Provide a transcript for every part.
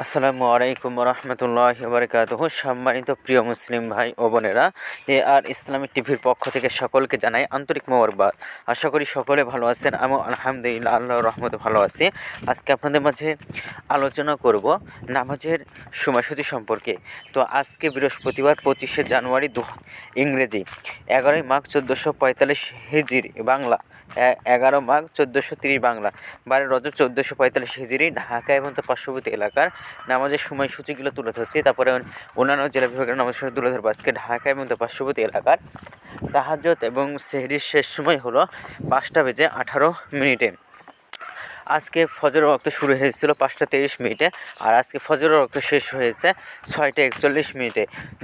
আসসালামু আলাইকুম রহমতুল্লাহ বারকাত সম্মানিত প্রিয় মুসলিম ভাই ও বোনেরা, এ আর ইসলামিক টিভির পক্ষ থেকে সকলকে জানাই আন্তরিক মোবারকবাদ। আশা করি সকলে ভালো আছেন আমি আলহামদুলিল্লাহ আল্লাহ রহমতে ভালো আছি। আজকে আপনাদের মাঝে আলোচনা করব নামাজের সময়সূচি সম্পর্কে। তো আজকে বৃহস্পতিবার পঁচিশে জানুয়ারি দু, ইংরেজি, এগারোই মার্চ চোদ্দোশো পঁয়তাল্লিশ হিজির, বাংলা। এগারো মাঘ চোদ্দোশো তিরিশ বাংলা। বারো রজব চোদ্দোশো পঁয়তাল্লিশ হিজড়ি ঢাকা এবং তার পার্শ্ববর্তী এলাকার নামাজের সময়সূচিগুলো তুলে ধরছি। তারপরে অন্যান্য জেলা বিভাগের নামাজ তুলে ধরবো আজকে ঢাকা এবং তার পার্শ্ববর্তী এলাকার। তাহাজ্জত এবং সেহরির শেষ সময় হলো পাঁচটা বেজে আঠারো মিনিটে। আজকে ফজরের রক্ত শুরু হয়েছিল পাঁচটা তেইশ মিনিটে আর আজকে ফজরের রক্ত শেষ হয়েছে ছয়টা একচল্লিশ মিনিটে।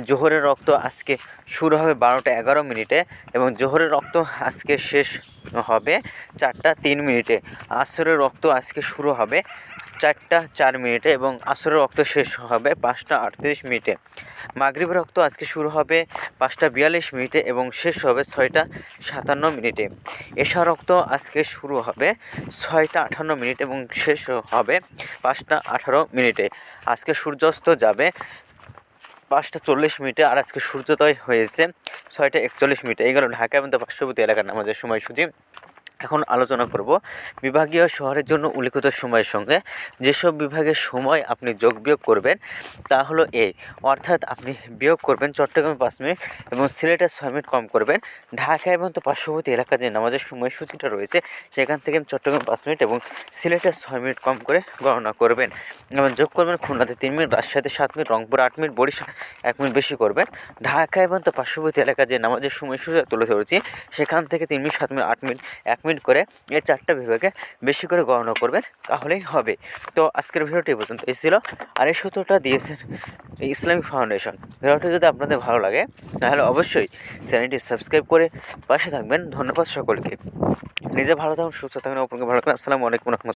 জোহরের রক্ত আজকে শুরু হবে বারোটা এগারো মিনিটে এবং জোহরের রক্ত আজকে শেষ হবে চারটা তিন মিনিটে। আসরের রক্ত আজকে শুরু হবে চারটা চার মিনিটে এবং আসরের রক্ত শেষ হবে পাঁচটা আটত্রিশ মিনিটে। মাগরিব রক্ত আজকে শুরু হবে পাঁচটা বিয়াল্লিশ মিনিটে এবং শেষ হবে ছয়টা সাতান্ন মিনিটে। এশা রক্ত আজকে শুরু হবে ছয়টা আটান্ন মিনিট এবং শেষ হবে পাঁচটা আঠারো মিনিটে। আজকে সূর্যাস্ত যাবে পাঁচটা চল্লিশ মিনিটে আর আজকে সূর্যোদয় হয়েছে। ছয়টা একচল্লিশ মিনিটে। এই গেল ঢাকা এবং পার্শ্ববর্তী এলাকার নামাজের সময়সূচি। এখন আলোচনা করব বিভাগীয় শহরের জন্য উল্লিখিত সময়ের সঙ্গে। যেসব বিভাগের সময় আপনি যোগ বিয়োগ করবেন, তা হলো এই অর্থাৎ আপনি বিয়োগ করবেন চট্টগ্রামে পাঁচ মিনিট এবং সিলেটে ছয় মিনিট কম করবেন। ঢাকা এবং তো পার্শ্ববর্তী এলাকা যে নামাজের সময়সূচিটা রয়েছে, সেখান থেকে চট্টগ্রাম পাঁচ মিনিট এবং সিলেটে ছয় মিনিট কম করে গণনা করবেন। এবং যোগ করবেন খুলনাতে তিন মিনিট, রাজশাহীতে সাত মিনিট, রংপুর আট মিনিট, বরিশাল এক মিনিট বেশি করবেন। ঢাকা এবং তো পার্শ্ববর্তী এলাকা যে নামাজের সময়সূচি তুলে ধরেছি, সেখান থেকে তিন মিনিট, সাত মিনিট, আট মিনিট, এক মিনিট করে এই চারটা বিভাগে বেশি করে গণনা করবেন, তাহলেই হবে। তো আজকের ভিডিওটি পর্যন্ত এই ছিল। আর এই সূত্রটা দিয়েছেন ইসলামিক ফাউন্ডেশন। ভিডিওটি যদি আপনাদের ভালো লাগে, তাহলে অবশ্যই চ্যানেলটি সাবস্ক্রাইব করে পাশে থাকবেন। ধন্যবাদ সকলকে। নিজে ভালো থাকুন, সুস্থ থাকুন আপনাকে ভালো থাকুন। আসসালামু আলাইকুম